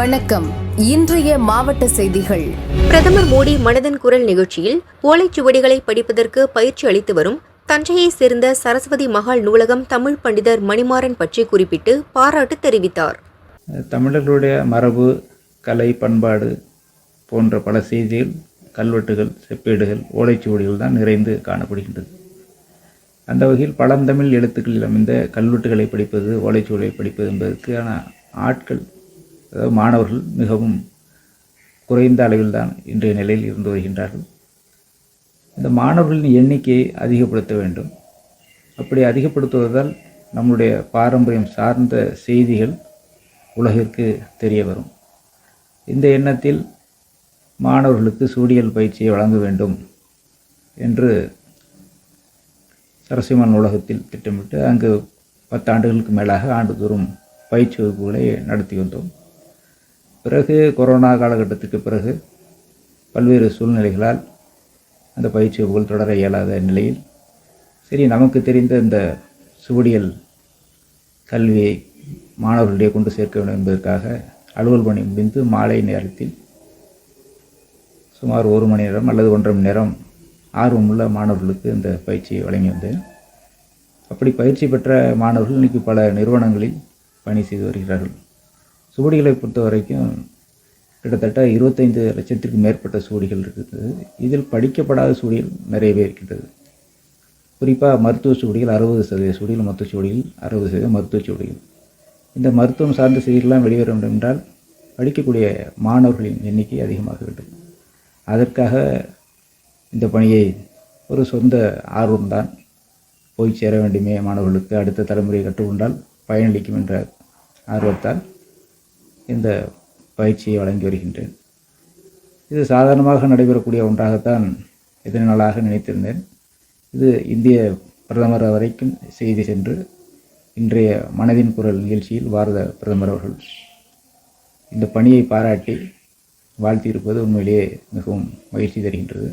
வணக்கம். இன்றைய மாவட்ட செய்திகள். பிரதமர் மோடி மனதின் குரல் நிகழ்ச்சியில் ஓலைச்சுவடிகளை படிப்பதற்கு பயிற்சி அளித்து வரும் தஞ்சையைச் சேர்ந்த சரஸ்வதி மகால் நூலகம் தமிழ் பண்டிதர் மணிமாறன் பற்றி குறிப்பிட்டு பாராட்டு தெரிவித்தார். தமிழர்களுடைய மரபு கலை பண்பாடு போன்ற பல செய்திகள் கல்வெட்டுகள் செப்பேடுகள் ஓலைச்சுவடிகள் தான் நிறைந்து காணப்படுகின்றது. அந்த வகையில் பழந்தமிழ் எழுத்துக்களில் அமைந்த கல்வெட்டுகளை படிப்பது ஓலைச்சுவடிகளை படிப்பது என்பதற்கான ஆட்கள் அதாவது மாணவர்கள் மிகவும் குறைந்த அளவில் தான் இன்றைய நிலையில் இருந்து வருகின்றார்கள். இந்த மாணவர்களின் எண்ணிக்கையை அதிகப்படுத்த வேண்டும். அப்படி அதிகப்படுத்துவதால் நம்முடைய பாரம்பரியம் சார்ந்த செய்திகள் உலகிற்கு தெரிய வரும். இந்த எண்ணத்தில் மாணவர்களுக்கு சூடியல் பயிற்சியை வழங்க வேண்டும் என்று சரசிம்மன் நூலகத்தில் திட்டமிட்டு அங்கு பத்தாண்டுகளுக்கு மேலாக ஆண்டுதோறும் பயிற்சி வகுப்புகளை நடத்தி வந்தோம். பிறகு கொரோனா காலகட்டத்துக்கு பிறகு பல்வேறு சூழ்நிலைகளால் அந்த பயிற்சி வகுப்புகள் தொடர இயலாத நிலையில் சரி நமக்கு தெரிந்த இந்த சுவடியல் கல்வியை மாணவர்களிடையே கொண்டு சேர்க்க வேண்டும் என்பதற்காக அலுவல் பணி முடிந்து மாலை நேரத்தில் சுமார் ஒரு மணி நேரம் அல்லது ஒன்றரை மணி நேரம் ஆர்வமுள்ள மாணவர்களுக்கு இந்த பயிற்சியை வழங்கி வந்தேன். அப்படி பயிற்சி பெற்ற மாணவர்கள் இன்றைக்கி பல நிறுவனங்களில் பணி செய்து வருகிறார்கள். சுவடிகளை பொறுத்த வரைக்கும் கிட்டத்தட்ட இருபத்தைந்து லட்சத்திற்கு மேற்பட்ட சுவடிகள் இருக்குது. இதில் படிக்கப்படாத சுவடிகள் நிறையவே இருக்கின்றது. குறிப்பாக மருத்துவ சுவடிகள் அறுபது சதவீத சுவடிகள் மருத்துவ சுவடிகள் அறுபது சதவீதம் மருத்துவ சுவடிகள். இந்த மருத்துவம் சார்ந்த செய்திகள்லாம் வெளிவர வேண்டும் என்றால் படிக்கக்கூடிய மாணவர்களின் எண்ணிக்கை அதிகமாக வேண்டும். அதற்காக இந்த பணியை ஒரு சொந்த ஆர்வம்தான் போய் சேர வேண்டுமே மாணவர்களுக்கு. அடுத்த தலைமுறையை கற்றுக்கொண்டால் பயனளிக்கும் என்ற ஆர்வத்தால் இந்த பயிற்சியை வழங்கி வருகின்றேன். இது சாதாரணமாக நடைபெறக்கூடிய ஒன்றாகத்தான் எத்தனை நாளாக நினைத்திருந்தேன். இது இந்திய பிரதமர் வரைக்கும் செய்தி சென்று இன்றைய மனதின் குரல் நிகழ்ச்சியில் பாரத பிரதமர் அவர்கள் இந்த பணியை பாராட்டி வாழ்த்தியிருப்பது உண்மையிலேயே மிகவும் மகிழ்ச்சி தருகின்றது.